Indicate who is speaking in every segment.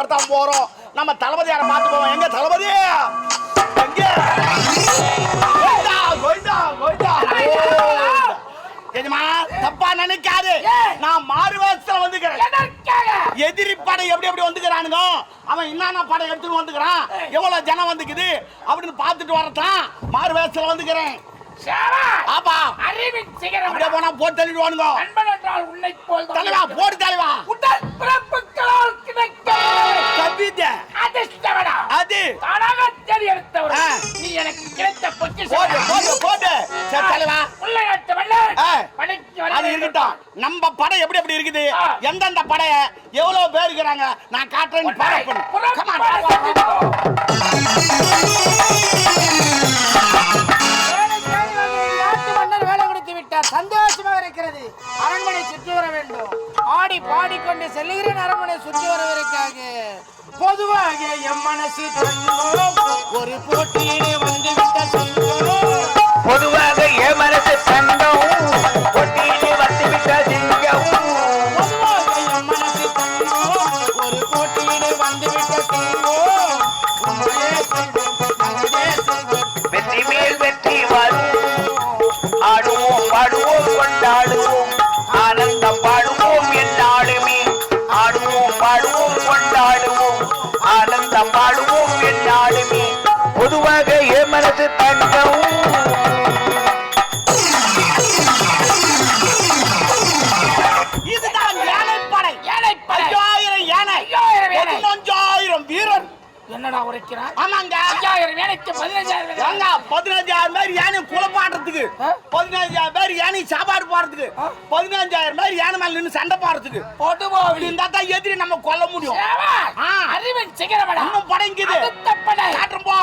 Speaker 1: போறதான் போறோம். நம்ம தளபதியார பார்த்து போவோம். எங்க தளபதி? எங்க? கோவிந்தா கோவிந்தா கோவிந்தா. தப்பா நினைக்காது. நான் மாறு வேஷத்துல வந்துக்கிறேன் எதிரி படை எப்படி எப்படி வந்துக்கிறானுங்க அவன் என்னென்ன படை எடுத்துட்டு வந்துக்கிறான் எவ்வளவு ஜனம் வந்துக்குது அப்படின்னு பார்த்துட்டு வரத்தான் மாறு வேஷத்துல வந்துக்கிறேன் ஆப்பா.
Speaker 2: அறிவின் சிகரம்.
Speaker 1: அப்படியே போனா போட்டு தள்ளிடுவானுங்க.
Speaker 2: நண்பன் என்றால் உன்னை போல்
Speaker 1: தலைவா போடு தலைவா.
Speaker 2: உடல் பிறப்புகளால்
Speaker 1: அது
Speaker 2: தானாக. நீ எனக்கு கிடைத்த
Speaker 1: போடு
Speaker 2: பொக்கிஷம்
Speaker 1: போடு. போடு சரி தலைவா
Speaker 2: உள்ளே. படைக்கு வர
Speaker 1: அது இருக்கட்டும். நம்ம படம் எப்படி எப்படி இருக்குது. எந்தெந்த படைய எவ்வளவு பேர் இருக்கிறாங்க? நான் காட்டுறேன் பாரு பண்ணு.
Speaker 2: பாடி பாடிக்கொண்டு செல்லுகிறேன் அரண்மனை சுற்றி வருவதற்காக. பொதுவாக எம் மனசு ஒரு போட்டியிலே வந்துவிட்ட சொந்தம்
Speaker 3: பொதுவாக என் மனசு
Speaker 2: தன்
Speaker 1: ஐயாயிரம் யானை
Speaker 2: ஐயாயிரம் யானை.
Speaker 1: பதினஞ்சாயிரம் வீரன்
Speaker 2: என்னடா உரைக்கிறார்?
Speaker 1: ஆமாங்க.
Speaker 2: ஐயாயிரம் வேலைக்கு பதினஞ்சாயிரம்
Speaker 1: பதினஞ்சாயிரம் பேர் யானை குலப்பாடுறதுக்கு
Speaker 2: ஆ?
Speaker 1: பதினஞ்சாயிரம் பேர் யானை சாப்பாடு போடுறதுக்கு
Speaker 2: ஆ?
Speaker 1: பதினஞ்சாயிரம் பேர் யானை மேல நின்று சண்டை போடுறதுக்கு
Speaker 2: பொதுவாக
Speaker 1: அப்படி இருந்தா தான் எதிரி நம்ம கொல்ல முடியும்.
Speaker 2: அறிவின் சிகரமடா.
Speaker 1: இன்னும் படைங்குது காட்டுறோம் போ.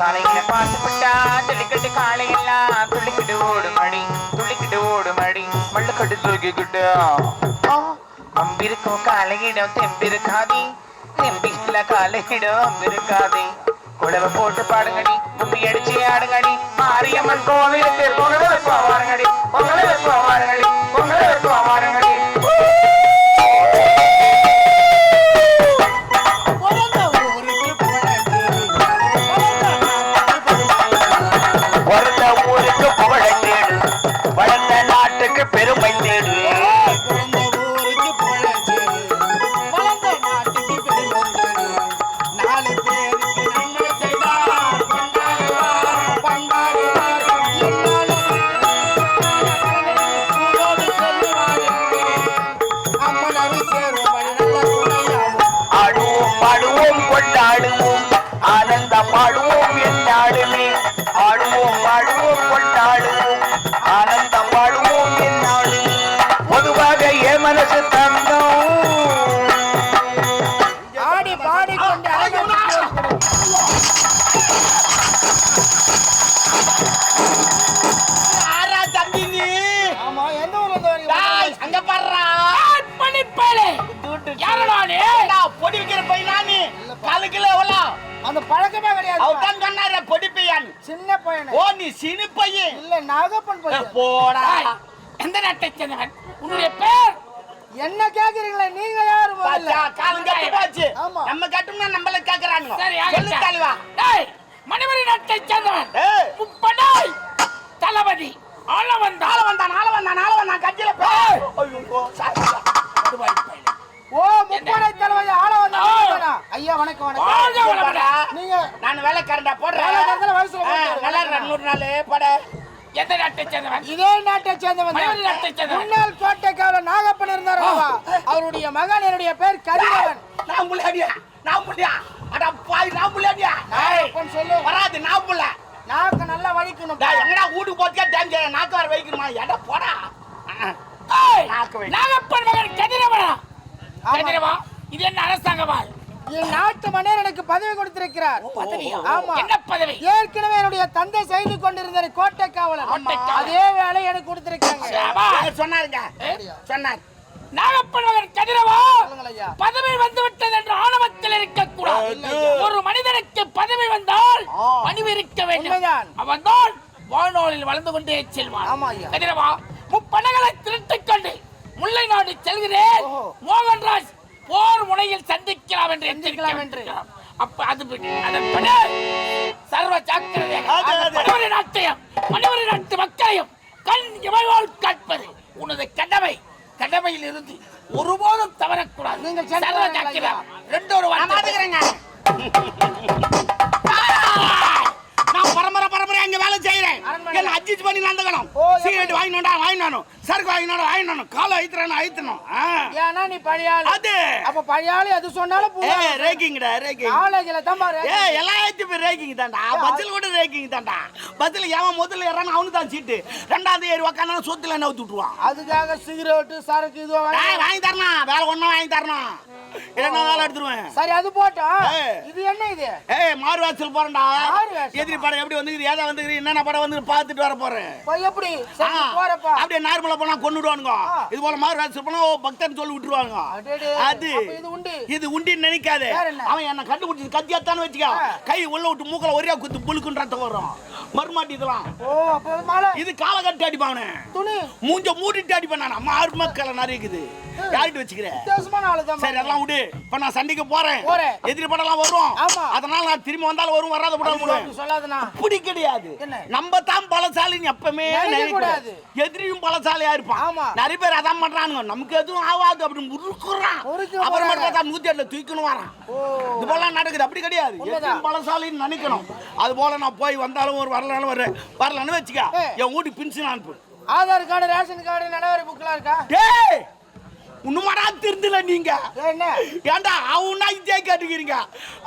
Speaker 3: காலையில பார்த்து விட்டா துளிக்கட்டு காலையெல்லாம் துளிக்கிட்டு ஓடு மடி துளிக்கிட்டு ஓடு மடி மல்லுக்கட்டு தூக்கிக்கிட்டு அம்பிருக்கும் காலையிடம் தெம்பிருக்காதே. தெம்பில காலையிடம் அம்பிருக்காதே. குழவை போட்டு பாடுங்கடி கும்பி அடிச்சு ஆடுங்கடி. மாரியம்மன் கோவிலுக்கு பொங்கல் வைப்போம் வாருங்கடி பொங்கல் வைப்போம் வாருங்கடி பொங்கல் வைப்போம் வாருங்கடி
Speaker 2: அந்த பழக்கமே கிடையாது
Speaker 1: அவர் தான் சொன்னாரு பொடி பையன்
Speaker 2: சின்ன பையன்.
Speaker 1: ஓ நீ சினி பையன்
Speaker 2: இல்ல நாகப்பன் பையன்.
Speaker 1: போடா.
Speaker 2: எந்த நாட்டை சேர்ந்தவன்? உன்னுடைய பேர்? என்ன கேக்குறீங்களா? நீங்க யாரு
Speaker 1: காலம் கெட்டு போச்சு
Speaker 2: ஆமா.
Speaker 1: நம்ம கட்டும்னா நம்மள கேக்குறானுங்க.
Speaker 2: சரி
Speaker 1: சொல்லு தலைவா.
Speaker 2: டேய் மணிமணி நாட்டை சேர்ந்தவன். முப்படாய் தளபதி. ஆள வந்தா
Speaker 1: நாள வந்தான் நாள வந்தான் நாள வந்தான் கட்சியில
Speaker 2: ஏய்.
Speaker 1: ஐயோ சாரி
Speaker 2: ஓ முப்படை தளபதி ஆள வந்தா ஐயா வணக்கம் வணக்கம். நீங்க
Speaker 1: நான் வேலைக்காரன்டா போடுறேன்.
Speaker 2: வயசுல.
Speaker 1: நல்லா இருடா, நூறு நாள் போட.
Speaker 2: எந்த நாட்டை சேர்ந்தவன்? இதே நாட்டை சேர்ந்தவன்
Speaker 1: நாட்டை சேர்ந்தவன்.
Speaker 2: முன்னாள் நாகப்பன் இருந்தார்? அவருடைய மகன் என்னுடைய பேர் கதிரவன்
Speaker 1: நான் முள்ளாடியா நான் முள்ளியா அட பாய் நான் முள்ளாடியா
Speaker 2: நாகப்பன் சொல்லு.
Speaker 1: வராது நான்
Speaker 2: நாக்க நல்லா வலிக்கணும்.
Speaker 1: எங்கடா வீட்டுக்கு போறதுக்கே டைம் நாக்கு வர வைக்கணுமா எடா போடா.
Speaker 2: நாகப்பன் மகன் கதிரவனா கதிரவா இது என்ன அரசாங்கமா என் நாட்டு மன்னர் எனக்கு பதவி கொடுத்திருக்கிறார். ஆமா. என்ன பதவி? ஏற்கனவே என்னுடைய தந்தை செய்து கொண்டிருந்த கோட்டை காவலர். அதே வேலை எனக்கு கொடுத்திருக்காங்க.
Speaker 1: சொன்னாருங்க. சொன்னார்.
Speaker 2: நாகப்பன் மகன் கதிரவா பதவி வந்து விட்டது என்ற ஆணவத்தில் இருக்கக்கூடாது. ஒரு மனிதனுக்கு பதவி வந்தால் பணிவு இருக்க வேண்டும். அவன் தான் வாழ்நாளில் வளர்ந்து கொண்டே செல்வான். கதிரவா முப்படைகளை திருட்டிக் கொண்டு முல்லை நாடு செல்கிறேன். மோகன்ராஜ் போர் முனையில் சந்திக்கலாம் என்று எச்சரிக்கலாம் என்று. அப்ப அது பிடி- அதன்படி சர்வ. மணிவரி நாட்டையும் மணிவரி நாட்டு மக்களையும் கண் இமைவால் காட்பது உனது கடமை. கடமையில் இருந்து ஒருபோதும் தவறக்கூடாது. நீங்கள் சர்வ ஜாக்கிரதை ரெண்டு ஒரு
Speaker 1: நான் பரம்பரை பரம்பரை அங்க வேலை செய்யறேன். என்ன அட்ஜஸ்ட் பண்ணி நடந்துக்கணும் சிகரெட் வாங்கினோண்டா வாங்கினானும் சரக்கு வாங்கினோட வாங்கினானும் காலை ஐத்துறானு ஐத்தணும்
Speaker 2: ஏன்னா நீ பழையாள்.
Speaker 1: அது.
Speaker 2: அப்ப பழையாளி அது சொன்னாலும்
Speaker 1: ஏ ரேக்கிங்டா ரேக்கிங்.
Speaker 2: காலேஜ்ல தான் பாரு
Speaker 1: ஏ எல்லாத்தையும் போய் ரேக்கிங் தான்டா. பஸ்ஸில் கூட ரேக்கிங் தான்டா. பஸ்ஸில் எவன் முதல்ல ஏறானோ அவனு தான் சீட்டு. ரெண்டாவது ஏறி உக்காந்தா சொத்துல என்ன விட்டுருவான்.
Speaker 2: அதுக்காக சிகரெட் சரக்கு இதுவா வாங்கி-
Speaker 1: தரணும். வேலை ஒன்றும் வாங்கி தரணும். இல்லைன்னா வேலை எடுத்துருவேன்.
Speaker 2: சரி அது போட்டோம். இது என்ன இது?
Speaker 1: ஏய் மாறு வாசல் போறேன்டா. எதிரி படம் எப்படி வந்துக்குது? ஏதா வந்துக்குது? என்னென்ன படம் வந்து பார்த்துட்டு வர போறேன்.
Speaker 2: எப்படி? போறப்பா.
Speaker 1: அப்படியே நார்மலா போனா கொண்டுடுவானுங்க. இது போல மாறு வாசல் போனா பக்தன் சொல்லி விட்டுருவாங்க அது
Speaker 2: இது உண்டு.
Speaker 1: இது உண்டின்னு நினைக்காத? அவன் என்ன கண்டுபிடிச்சது கத்தியாத்தான்னு வச்சுக்கோ. கை உள்ள விட்டு மூக்கல ஒரே குத்து புழுக்குன்ற ரத்தம் வரும். மறுமாட்டி இதெல்லாம். இது காலை கட்டி அடிப்பானே.
Speaker 2: துணி.
Speaker 1: மூஞ்ச மூடிட்டு அடிப்பான் நான். ஆறு மக்களை நிறைய இருக்குது யார்கிட்ட வச்சுக்கிறேன்
Speaker 2: வித்தியாசமான ஆளு தான்
Speaker 1: சரி அதெல்லாம் விடு. இப்ப நான் சண்டைக்கு போறேன்.
Speaker 2: போறேன்.
Speaker 1: எதிரி படம்லாம் வரும்.
Speaker 2: ஆமா.
Speaker 1: அதனால நான் திரும்பி வந்தாலும் வரும் வராத படம் விடுவேன்
Speaker 2: அப்படி
Speaker 1: கிடையாது? நம்ம தான் பலசாலின்னு எப்பவுமே.
Speaker 2: கூடாது.
Speaker 1: எதிரியும் பலசாலியா இருப்பான்.
Speaker 2: ஆமா.
Speaker 1: நிறைய பேர் அதான் பண்றானுங்க. நமக்கு எதுவும் ஆகாது அப்படின்னு முறுக்குறான். அப்புறம்
Speaker 2: போறாங்க.
Speaker 1: பார்த்தா நூத்தி எட்டுல தூக்கணும் வரான். இது போல நடக்குது. அப்படி கிடையாது. எதிரியும் பலசாலின்னு நினைக்கணும். அது போல நான் போய் வந்தாலும் ஒரு வரலாலும் வரேன் வரலன்னு வச்சுக்க. என் வீட்டுக்கு பின்சன் அனுப்பு.
Speaker 2: ஆதார் கார்டு ரேஷன் கார்டு நிலவரி புக்லாம் இருக்கா?
Speaker 1: டேய்! உண்மைடா திருந்தல நீங்க. ஏன்டா அவனா இதே கேட்டுக்கிறீங்க?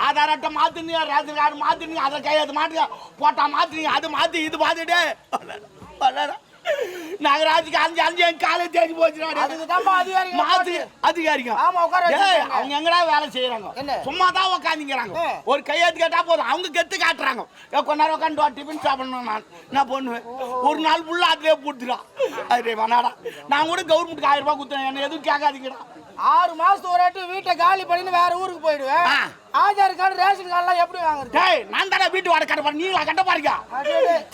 Speaker 1: ஆதார் அட்டை மாத்துனீங்க ரேஷன் கார்டு மாத்துனீங்க அதை கையெழுத்து மாட்டுங்க போட்டா மாத்துனீங்க அது மாத்தி இது மாத்திட்டு நகராட்சிக்கு அஞ்சு அஞ்சு என் காலை தேடி போச்சு மாத்து அதிகாரிங்க. அவங்க எங்கடா வேலை செய்யறாங்க? சும்மா தான் உட்காந்துக்கிறாங்க
Speaker 2: ஏ.
Speaker 1: ஒரு கையெழுத்து கேட்டா போதும். அவங்க கெத்து காட்டுறாங்க. கொஞ்ச நேரம் உட்காந்து டிஃபன் சாப்பிடணும் நான். என்ன பண்ணுவேன்? ஒரு நாள் ஃபுல்லா அதுலயே போட்டுறான் அது வேணாடா நான் கூட கவர்மெண்ட்டுக்கு ஆயிரம் ரூபாய் கொடுத்தேன். என்ன எதுவும் கேட்காதீங்கடா.
Speaker 2: ஆறு மாசத்துக்கு ஒரு வாட்டி வீட்டை காலி பண்ணிட்டு வேற ஊருக்கு போயிடுவேன். ஆதார் கார்டு ரேஷன் கார்டுலாம் எப்படி வாங்குறது?
Speaker 1: டேய் நான் தானே வீட்டு வாடகை கட்ட நீங்களா கட்ட பாருங்க.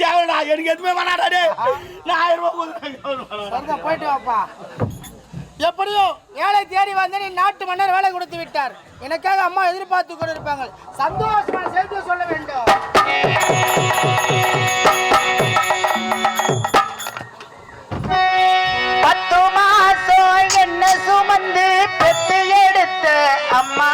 Speaker 1: தேவைடா எனக்கு எதுவுமே வேணாடா டேய். நான் ஆயிரம் ரூபாய்
Speaker 2: போயிட்டு வாப்பா. எப்படியோ வேலை தேடி வந்து நீ நாட்டு மன்னர் வேலை கொடுத்து விட்டார். எனக்காக அம்மா எதிர்பார்த்து கொண்டு இருப்பாங்க சந்தோஷமான செய்தியை சொல்ல வேண்டும்.
Speaker 3: என்ன சுமந்து பெத்து எடுத்த அம்மா.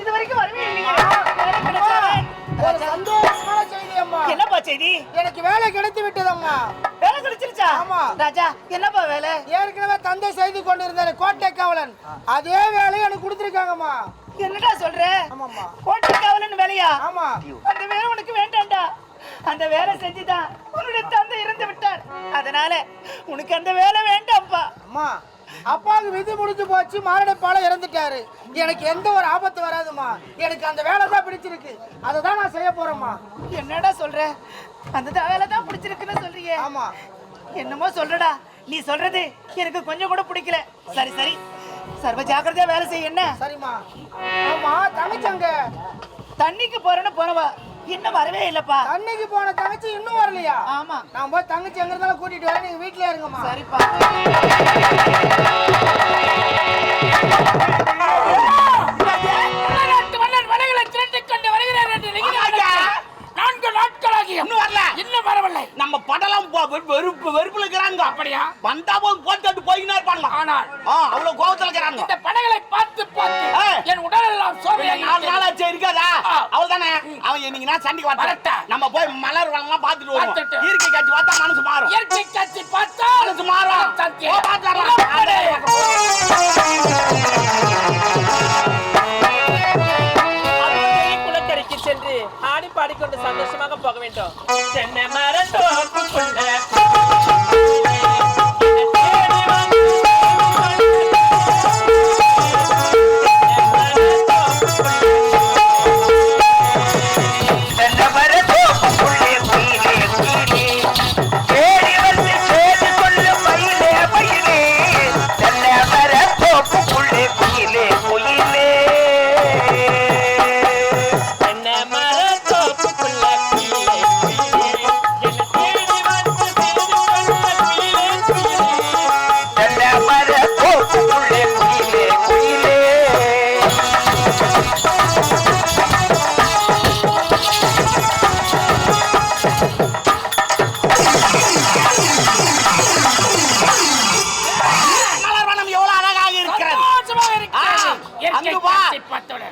Speaker 4: இது வரைக்கும் வரவே என்னப்பா செய்தி?
Speaker 2: எனக்கு வேலை கிடைத்து விட்டதம்மா.
Speaker 4: வேலை கிடைச்சிருச்சா?
Speaker 2: ஆமா.
Speaker 4: ராஜா என்னப்பா வேலை?
Speaker 2: ஏற்கனவே தந்தை செய்து கொண்டிருந்தாரு கோட்டை காவலன் அதே வேலையை எனக்கு கொடுத்துருக்காங்கம்மா.
Speaker 4: என்னடா சொல்ற?
Speaker 2: ஆமாம்மா.
Speaker 4: கோட்டை காவலன் வேலையா?
Speaker 2: ஆமா.
Speaker 4: அந்த வேலை உனக்கு வேண்டாம்டா அந்த வேலை செஞ்சுதான் உன்னுடைய தந்தை இறந்து விட்டார். அதனால உனக்கு அந்த வேலை வேண்டாம்ப்பா.
Speaker 2: அம்மா. அப்பாவுக்கு விதி முடிஞ்சு போச்சு. மாரடைப்பால இறந்துட்டாரு. எனக்கு எந்த ஒரு ஆபத்து வராதும்மா. எனக்கு அந்த வேலை தான் பிடிச்சிருக்கு. அதை தான் நான் செய்ய போறேம்மா.
Speaker 4: என்னடா சொல்ற? அந்த வேலை தான் பிடிச்சிருக்குன்னு சொல்றியே.
Speaker 2: ஆமா.
Speaker 4: என்னமோ சொல்றடா. நீ சொல்றது எனக்கு கொஞ்சம் கூட பிடிக்கல. சரி சரி. சர்வ ஜாக்கிரதையா வேலை செய்ய என்ன?
Speaker 2: சரிம்மா. ஆமா தங்கச்சங்க
Speaker 4: தண்ணிக்கு போறேன்னு போனவா? இன்னும் வரவே இல்லப்பா.
Speaker 2: தண்ணிக்கு போன தங்கச்சி இன்னும் வரலையா?
Speaker 4: ஆமா.
Speaker 2: நான் போய் தங்கச்சி எங்க இருந்தாலும் கூட்டிட்டு வரேன் நீங்க வீட்லயே இருங்கம்மா.
Speaker 4: சரிப்பா.
Speaker 1: வெறுப்பு வெறுப்புல இருக்கிறாங்க.
Speaker 5: அப்படியா?
Speaker 1: வந்தா போது போட்டு போயினே இருப்பாங்க
Speaker 5: ஆனால்
Speaker 1: அவ்வளவு கோவத்துல இருக்கிறாங்க.
Speaker 5: இந்த படைகளை பார்த்து பார்த்து. என் உடலெல்லாம் சோவையாகி
Speaker 1: நாலு. நாளாச்சு இருக்காதா. அவள் தானே அவன் இன்னைக்கு நான் சண்டைக்கு
Speaker 5: வரட்டா.
Speaker 1: நம்ம போய் மலர் வளம்லாம் பார்த்துட்டு வருவோம். இயற்கை காட்சி பார்த்தா மனசு மாறும்.
Speaker 5: இயற்கை காட்சி பார்த்தால்
Speaker 1: மனசு மாறும். பார்த்து
Speaker 6: குளக்கரைக்கு சென்று ஆடி பாடிக்கொண்டு சந்தோஷமாக போக வேண்டும். தென்னை மரத்தோப்புக்குள்ள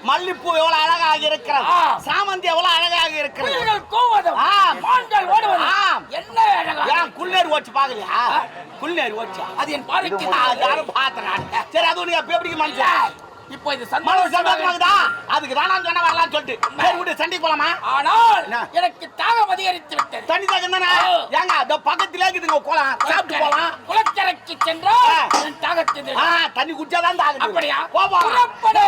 Speaker 1: மல்லிப்பூ எவ்வளவு அழகாக இருக்கிறது. சாமந்தி எவ்வளவு அழகாக இருக்கிறது. ஏன் குள்ளேர் ஓச்சு பாக்கலையா குள்ளேர் ஓச்சா?
Speaker 5: அது என்
Speaker 1: அது யாரும் பார்த்தேன் சரி அது உனக்கு எப்ப எப்படி மனுஷன்
Speaker 5: இப்போ இது
Speaker 1: மனசு
Speaker 5: சந்தோஷமாக
Speaker 1: சந்தோஷமாகுதா? அதுக்கு தான் நான் சொன்ன வரலாம்னு சொல்லிட்டு. சரி விட்டு சண்டைக்கு போலாமா?
Speaker 5: ஆனால்? எனக்கு தாகம் அதிகரித்து விட்டது.
Speaker 1: தண்ணி தாக்கம் தானே. ஏங்க இந்த பக்கத்துல இருக்குதுங்க குளம் சாப்பிட்டு போலாம்.
Speaker 5: குளக்கரைக்கு சென்றால்
Speaker 1: ஆ.
Speaker 5: தாகத்தை
Speaker 1: தண்ணி குடிச்சாதான் தாகுது.
Speaker 5: அப்படியா? புறப்படு.